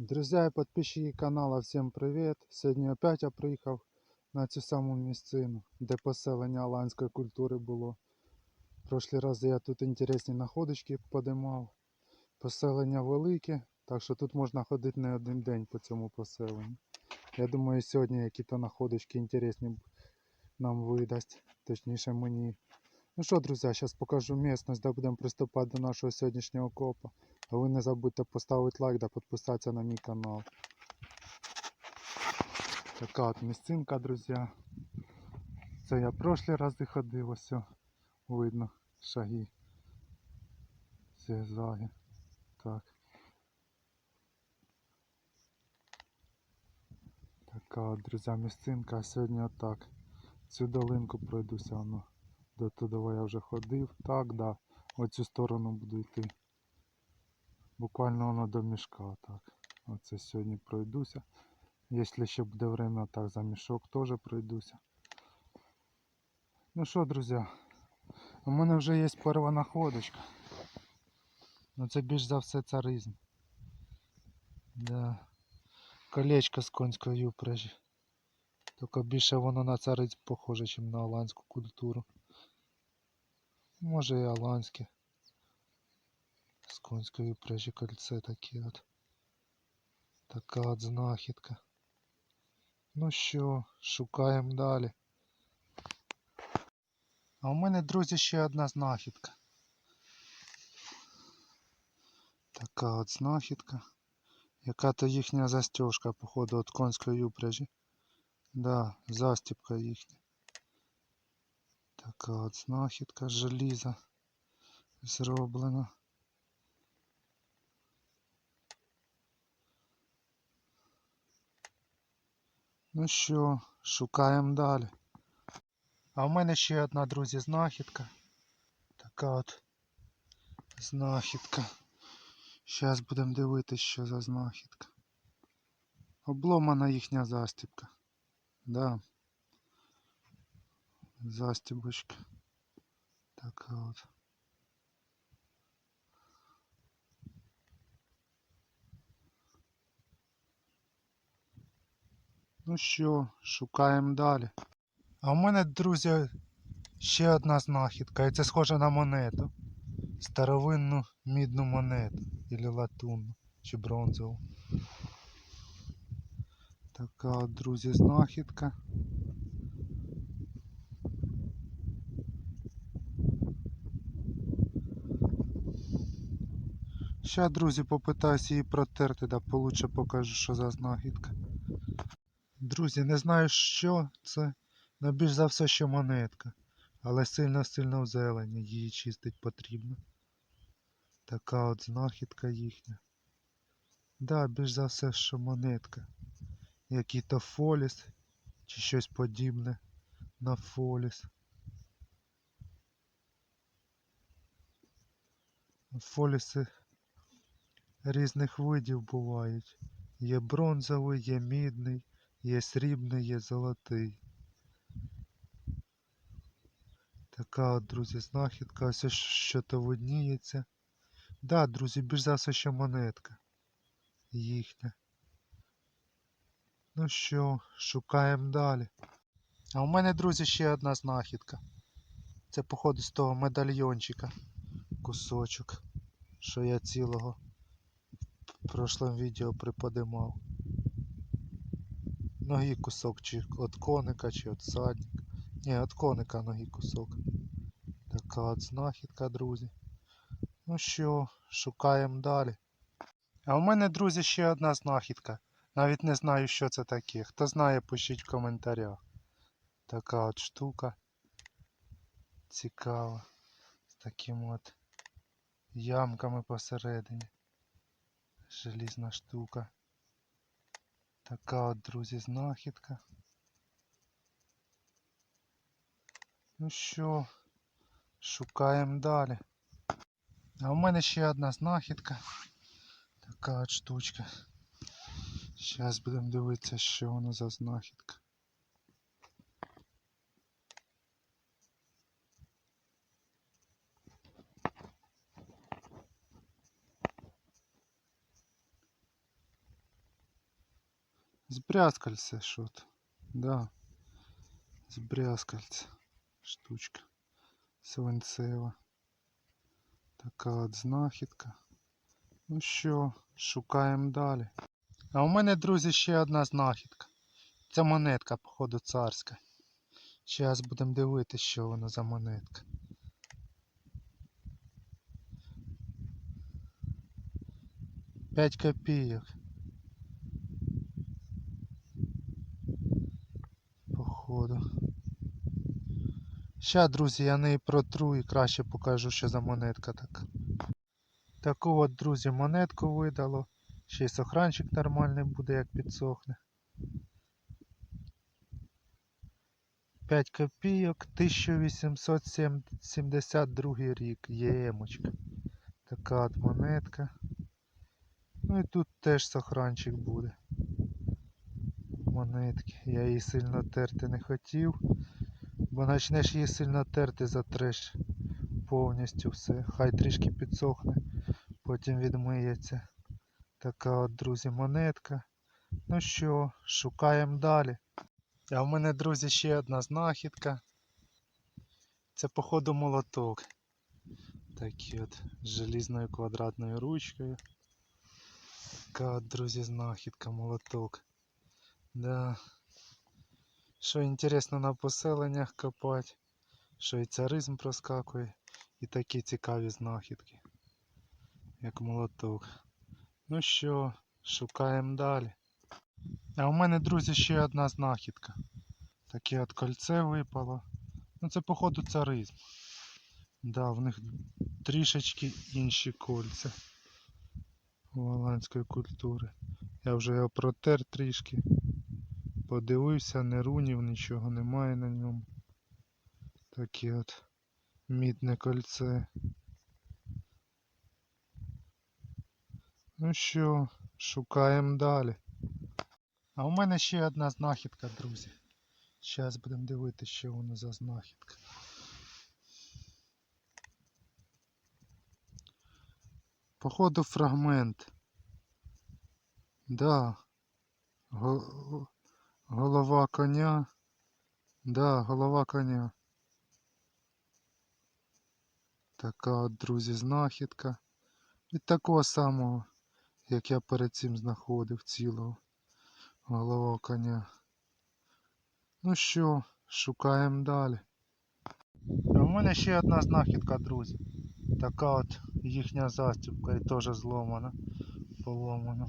Друзья и подписчики канала, всім привіт! Сьогодні опять я приїхав на цю саму місцину, де поселення аланської культури було. Прошлі рази я тут інтересні находочки подимав. Поселення велике, так що тут можна ходити не один день по цьому поселенню. Я думаю, сьогодні якісь находочки інтересні нам видасть, точніше мені. Ну що, друзі, зараз покажу місцевість, де будемо приступати до нашого сьогоднішнього копа. А ви не забудьте поставити лайк та підписатися на мій канал. Така от місцинка, друзі. Це я прошлі рази ходив, ось видно шаги. Зігзаги. Так. Така от, друзі, місцинка. А сьогодні отак. Цю долинку пройдуся. Воно. До туди я вже ходив. Так, да. Оцю сторону буду йти. Буквально воно до мішка. Так. Оце сьогодні пройдуся. Якщо ще буде время, так за мішок теж пройдуся. Ну що, друзі, у мене вже є перша находочка. Ну це більш за все царизм. Да. Колечко з конської упряжі. Тільки більше воно на царизм похоже, ніж на аланську культуру. Може і аланське. Конської упряжі кольце такі от. Така от знахідка. Ну що, шукаємо далі. А у мене, друзі, ще одна знахідка. Така от знахідка. Яка то їхня застежка, походу, від конської упряжі. Да, застіпка їхня. Така от знахідка желіза зроблена. Ну що, шукаємо далі. А в мене ще одна, друзі, знахідка. Така от знахідка. Зараз будемо дивитися, що за знахідка. Обломана їхня застібка. Да. Застібочка. Така от. Ну що, шукаємо далі. А в мене, друзі, ще одна знахідка, і це схоже на монету. Старовинну мідну монету. Ілі латунну, чи бронзову. Така от, друзі, знахідка. Ще, друзі, попитаюся її протерти, да получше покажу, що за знахідка. Друзі, не знаю, що це, але більш за все, що монетка. Але сильно-сильно в зелені, її чистить потрібно. Така от знахідка їхня. Да, більш за все, що монетка. Який то фоліс чи щось подібне на фоліс. Фоліси різних видів бувають. Є бронзовий, є мідний, є срібний, є золотий. Така от, друзі, знахідка, ось що то видніється. Да, друзі, більш за все, що монетка їхня. Ну що, шукаємо далі. А у мене, друзі, ще одна знахідка. Це, походу, з того медальйончика. Кусочок, що я цілого в прошлому відео приподимав. Ноги кусок чи від коника, чи від садника. Ні, від коника ноги кусок. Така от знахідка, друзі. Ну що, шукаємо далі. А у мене, друзі, ще одна знахідка. Навіть не знаю, що це таке. Хто знає, пишіть в коментарях. Така от штука. Цікава. З таким от ямками посередині. Желізна штука. Така от, друзі, знахідка. Ну що, шукаємо далі. А у мене ще одна знахідка. Така от штучка. Зараз будемо дивитися, що воно за знахідка. З брязкальця що-то. Да. З. Штучка. Свинцева. Така от знахідка. Ну що, шукаємо далі. А у мене, друзі, ще одна знахідка. Це монетка, походу, царська. Зараз будемо дивитися, що воно за монетка. П'ять копійок. Походу. Ща, друзі, я неї протру і краще покажу, що за монетка така. Таку от, друзі, монетку видало. Ще й сохранчик нормальний буде, як підсохне. 5 копійок, 1872 рік, ємочка. Така от монетка. Ну і тут теж сохранчик буде. Монетки. Я її сильно терти не хотів. Бо почнеш її сильно терти, затреш повністю все. Хай трішки підсохне, потім відмиється. Така от, друзі, монетка. Ну що, шукаємо далі. А в мене, друзі, ще одна знахідка. Це, походу, молоток. Такий от з желізною квадратною ручкою. Така от, друзі, знахідка, молоток. Да. Що інтересно на поселеннях копати, що і царизм проскакує, і такі цікаві знахідки, як молоток. Ну що, шукаємо далі. А у мене, друзі, ще одна знахідка. Таке от кольце випало. Ну це походу царизм. Да, в них трішечки інші кольця голландської культури. Я вже його протер трішки. Подивився, не рунів, нічого немає на ньому. Таке от мідне кольце. Ну що, шукаємо далі. А у мене ще одна знахідка, друзі. Зараз будемо дивитися, що воно за знахідка. Походу фрагмент. Да. Голова коня. Да, голова коня. Така от, друзі, знахідка. Від такого самого, як я перед цим знаходив цілого. Голова коня. Ну що, шукаємо далі. В мене ще одна знахідка, друзі. Така от їхня застібка і теж зломана, поломана.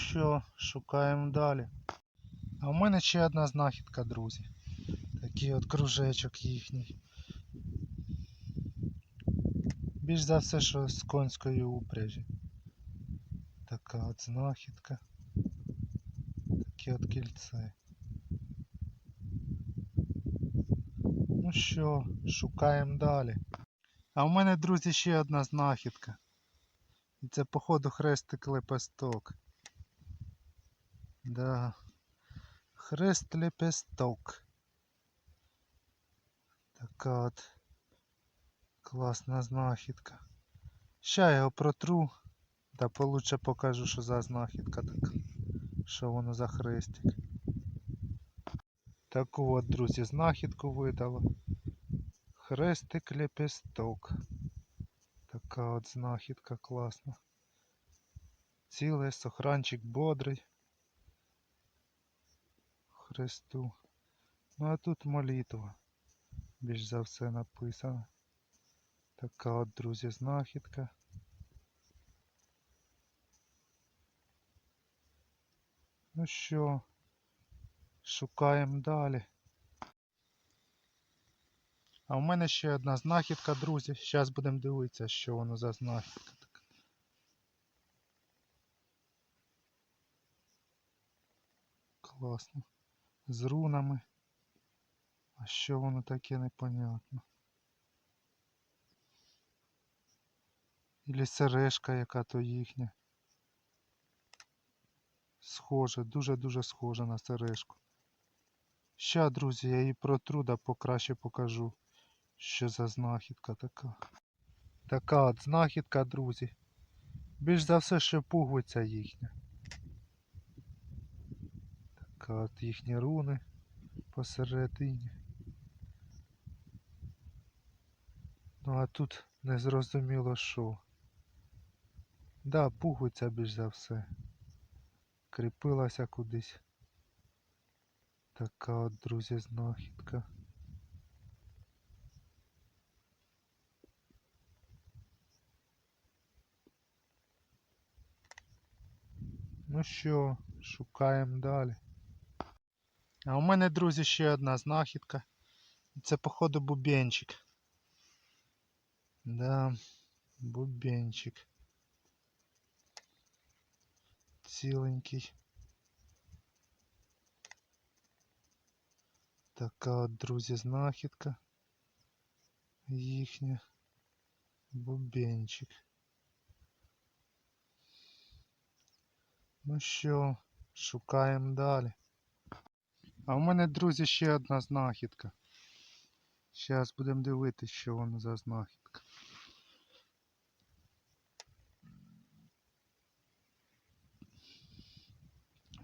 Що, шукаємо далі. А у мене ще одна знахідка, друзі. Такий от кружечок їхній. Більш за все, що з конської упряжі. Така от знахідка. Таке от кільце. Ну що, шукаємо далі. А у мене, друзі, ще одна знахідка. І це, походу, хрестик лепесток. Да. Хрест лепесток. Така от класна знахідка. Ща я його протру, та получше покажу, що за знахідка така. Що воно за хрестик. Таку от, друзі, знахідку видало. Хрестик лепесток. Така от знахідка класна. Цілий сохранчик бодрий. Христу. Ну а тут молитва. Більш за все написано. Така от, друзі, знахідка. Ну що, шукаємо далі. А у мене ще одна знахідка, друзі. Зараз будемо дивитися, що воно за знахідка така. Класно. З рунами. А що воно таке непонятно? Ілі сережка яка то їхня. Схоже, дуже-дуже схоже на сережку. Ща, друзі, я її протру, да покраще покажу, що за знахідка така. Така от знахідка, друзі. Більш за все, що пуговиця їхня. Така от їхні руни посередині. Ну а тут незрозуміло що. Да, пуговиця більш за все. Кріпилася кудись. Така от, друзі, знахідка. Ну що, шукаємо далі. А у мене, друзі, ще одна знахідка. Це, походу, бубенчик. Да, бубенчик. Ціленький. Така от, друзі, знахідка. Їхня. Бубенчик. Ну що, шукаємо далі. А у мене, друзі, ще одна знахідка. Зараз будемо дивитися, що воно за знахідка.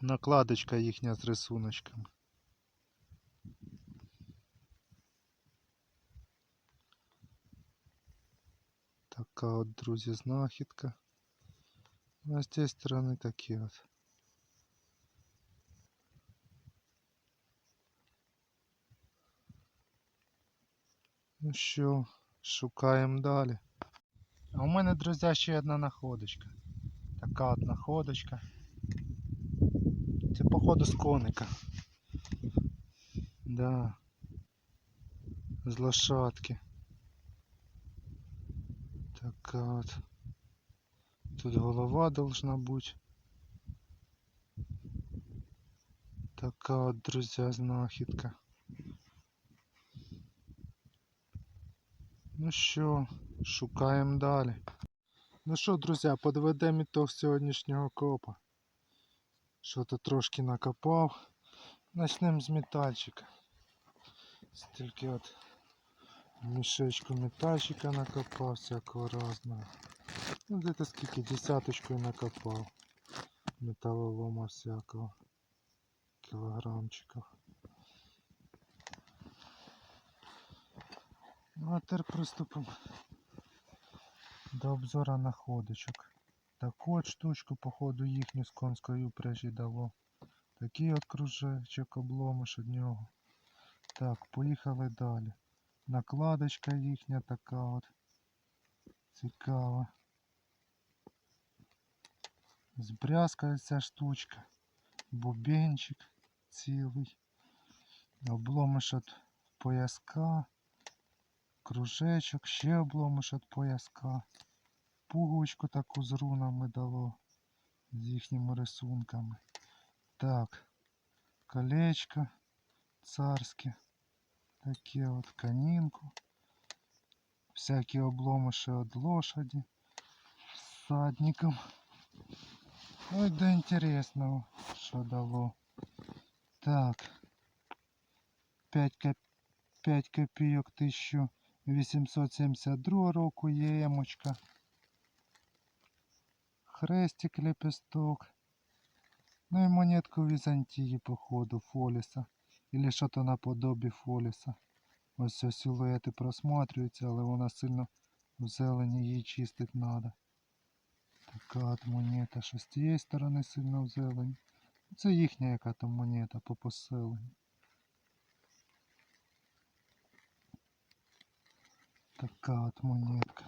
Накладочка їхня з рисуночками. Така от, друзі, знахідка. А з цієї сторони такі от. Ну що, шукаємо далі. А у мене, друзі, ще одна находочка. Така от находочка. Це походу з коника. Да. З лошадки. Така от. Тут голова должна бути. Така от, друзі, знахідка. Ну що, шукаємо далі. Ну що, друзі, подведемо ітог сьогоднішнього копа. Що то трошки накопав. Начнемо з метальчика. Стільки от мішечку метальчика накопав всякого разного. Ну где-то скільки десяточкою накопав. Металлолома всякого. Кілограмчиків. Ну а тепер приступимо до обзора находочок. Таку от штучку, походу, їхню з конської упряжі дало. Такий от кружечок обломиш від нього. Так, поїхали далі. Накладочка їхня така от. Цікава. Збрязкає штучка. Бубенчик цілий. Обломиш від пояска. кружечок, ще обломиш від пояска. пуговочку таку з рунами дало. З їхніми рисунками. Так, колечко царське. Таке от канінку. Всякі обломиші від лошаді. З садником. Ой, до інтересного, що дало. Так. 5 копійок 1000 872 року є емочка. Хрестик лепесток. Ну і монетку Візантії, походу, Фоліса. Или що то наподобі Фоліса. Ось все силуети просматрюються, але вона сильно в зелені її чистить треба. Така от монета, що з тієї сторони сильно в зелені. Це їхня яка там монета по поселенню. Така от монетка.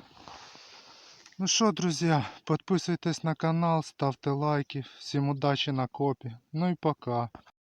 Ну що, друзі, підписуйтесь на канал, ставте лайки. Всім удачі на копі. Ну і пока.